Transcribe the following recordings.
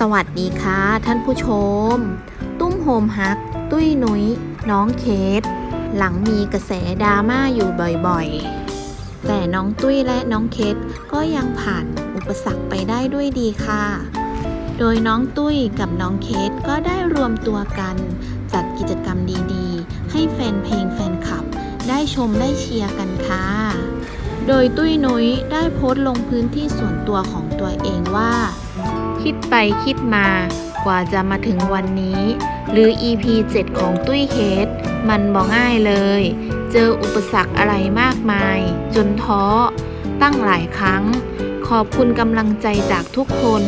สวัสดีค่ะ ท่านผู้ชม ตุ้มโฮมฮัก ตุ้ยนุ้ย น้องเคสหลังมีกระแสดราม่าอยู่บ่อยๆ แต่น้องตุ้ยและน้องเคสก็ยังผ่านอุปสรรคไปได้ด้วยดีค่ะ โดยน้องตุ้ยกับน้องเคสก็ได้รวมตัวกัน จัดกิจกรรมดีๆ ให้แฟนเพลงแฟนคลับ ได้ชมได้เชียร์กันค่ะ โดยตุ้ยนุ้ยได้โพสต์ลงพื้นที่ส่วนตัวของตัวเองว่า คิดไปคิดมากว่าจะมาถึงวันนี้ หรือ EP 7 ของตุ้ยเคสมันบ่ง่ายเลย เจออุปสรรคอะไรมากมาย จนท้อ ตั้งหลายครั้ง ขอบคุณกำลังใจจากทุกคน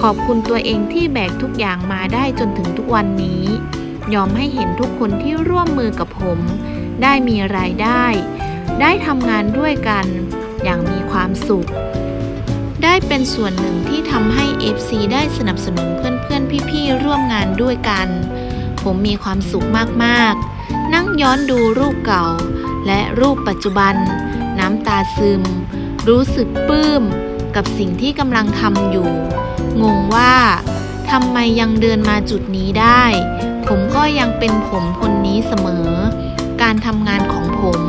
ขอบคุณตัวเองที่แบกทุกอย่างมาได้จนถึงทุกวันนี้ ยอมให้เห็นทุกคนที่ร่วมมือกับผม ได้มีรายได้ ได้ทำงานด้วยกัน อย่างมีความสุข ได้เป็นส่วนหนึ่งที่ทำให้ FC ได้สนับสนุนเพื่อนๆ พี่ๆ ร่วมงานด้วยกัน ผมมีความสุขมากๆ นั่งย้อนดูรูปเก่า และรูปปัจจุบัน น้ำตาซึม รู้สึกปลื้ม กับสิ่งที่กำลังทำอยู่ งงว่าทำไมยังเดินมาจุดนี้ได้ ผมก็ยังเป็นผมคนนี้เสมอ การทำงานของผม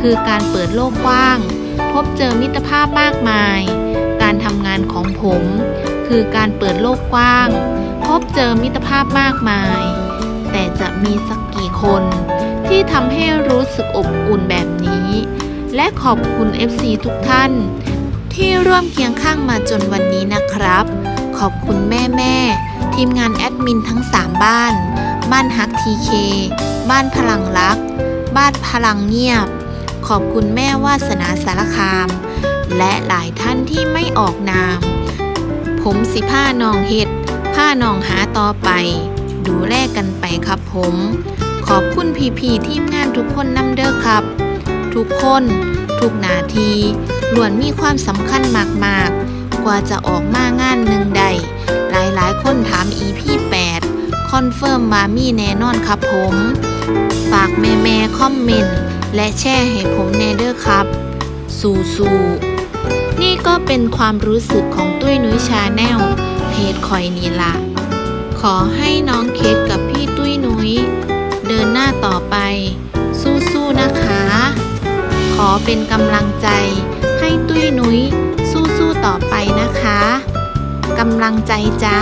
คือการเปิดโลกกว้าง พบเจอมิตรภาพมากมาย การทำงานของผม คือการเปิดโลกกว้าง พบเจอมิตรภาพมากมาย แต่จะมีสักกี่คนที่ทำให้รู้สึกอบอุ่นแบบนี้ และขอบคุณ FC ทุกท่าน ที่ร่วมเคียงข้างมาจนวันนี้นะครับ ขอบคุณแม่แม่ทีมงานแอดมินทั้ง 3 บ้าน บ้านฮักทีเคบ้านพลังรัก บ้านพลังเงียบ ขอบคุณแม่วาสนาสารคาม และหลายท่านที่ไม่ออกนาม ผมสิผ้านองเฮ็ดผ้านองหาต่อไป ดูแลกันไปครับผม ขอบคุณพี่ๆทีมงานทุกคนนำเด้อครับ ทุกคน ทุกนาทีล้วนมีความสำคัญมากๆ กว่าจะออกมางานหนึ่งใด หลายๆ คนถาม EP 8คอนเฟิร์มมามีแน่นอนครับผมฝากแม่ๆคอมเมนต์ และแชร์ให้ผมแน่เด้อครับ สู้ๆ นี่ก็เป็นความรู้สึกของตุ้ยนุ้ยชาแนลเพจคอยนีละ ขอให้น้องเคสกับพี่ตุ้ยนุ้ย เดินหน้าต่อไป สู้ๆนะคะ ขอเป็นกำลังใจให้ตุ้ยนุ้ยสู้ๆต่อไปนะคะ กำลังใจจ้า